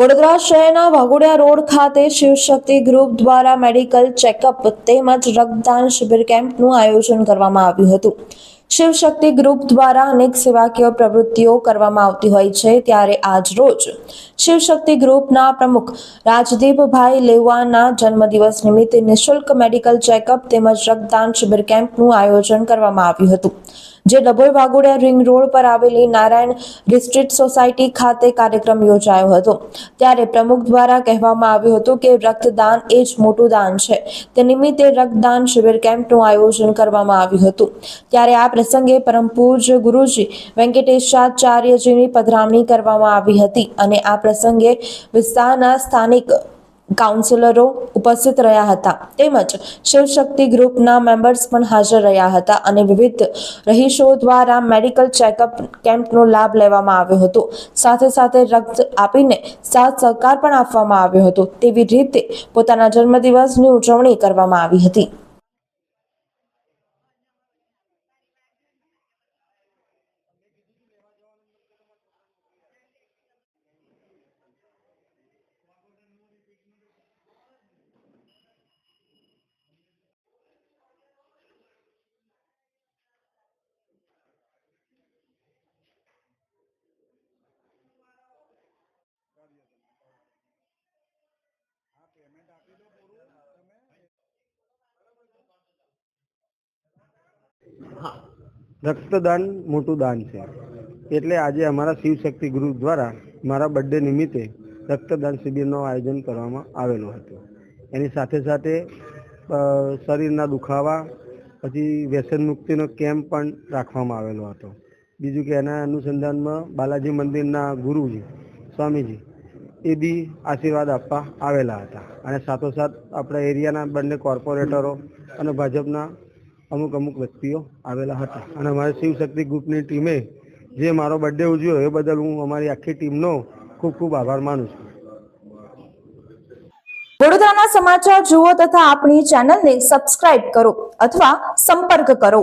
વડોદરા શહેરના વાઘોડિયા રોડ ખાતે શિવશક્તિ ગ્રુપ દ્વારા મેડિકલ ચેકઅપ તેમજ રક્તદાન શિબિર કેમ્પનું આયોજન કરવામાં આવ્યું હતું. શિવશક્તિ ગ્રુપ દ્વારા અનેક સેવાકીય પ્રવૃત્તિઓ કરવામાં આવતી હોય છે. ત્યારે આજ રોજ શિવશક્તિ ગ્રુપના પ્રમુખ રાજદીપભાઈ લેવાના જન્મદિવસ નિમિત્તે નિઃશુલ્ક મેડિકલ ચેકઅપ તેમજ રક્તદાન શિબિર કેમ્પનું આયોજન કરવામાં આવ્યું હતું. જે ડભોઈ વાઘોડિયા રિંગ રોડ પર આવેલી નારાયણ ડિસ્ટ્રિક્ટ સોસાયટી ખાતે કાર્યક્રમ યોજાયો હતો. ત્યારે પ્રમુખ દ્વારા કહેવામાં આવ્યું હતું કે રક્તદાન એ જ મોટું દાન છે. તે નિમિત્તે રક્તદાન શિબિર કેમ્પનું આયોજન કરવામાં આવ્યું હતું. ત્યારે આ પ્રસંગે પરમ પૂજ્ય ગુરુજી વેંકટેશાચાર્યજીની પધરામણી કરવામાં આવી હતી અને આ પ્રસંગે વિસ્તારના સ્થાનિક કાઉન્સિલરો ઉપસ્થિત રહ્યા હતા. તેમજ શિવશક્તિ ગ્રુપના મેમ્બર્સ પણ હાજર રહ્યા હતા અને વિવિધ રહીશો દ્વારા મેડિકલ ચેકઅપ કેમ્પનો લાભ લેવામાં આવ્યો હતો. સાથે સાથે રક્ત આપીને સાથ સહકાર પણ આપવામાં આવ્યો હતો. તેવી રીતે પોતાના જન્મદિવસની ઉજવણી કરવામાં આવી હતી. રક્તદાન મોટું દાન છે. એટલે આજે અમારા શિવશક્તિ ગ્રુપ દ્વારા મારા બર્થડે નિમિત્તે રક્તદાન શિબિરનું આયોજન કરવામાં આવેલું હતું. એની સાથે સાથે શરીરના દુખાવા, પછી વ્યસન મુક્તિનો કેમ્પ પણ રાખવામાં આવેલો હતો. બીજું કે એના અનુસંધાનમાં બાલાજી મંદિરના ગુરુજી, સ્વામીજી એ બી આશીર્વાદ આપવા આવેલા હતા. અને સાથોસાથ આપણા એરિયાના બંને કોર્પોરેટરો અને ભાજપના અમુક અમુક વ્યક્તિઓ આવેલા હતા. અને અમારી શિવશક્તિ ગ્રુપની ટીમે જે મારો બર્થડે ઉજવ્યો એ બદલ હું અમારી આખી ટીમનો ખૂબ ખૂબ આભાર માનું છું. વડોદરાના સમાચાર જુઓ તથા આપણી ચેનલને સબસ્ક્રાઇબ કરો અથવા સંપર્ક કરો.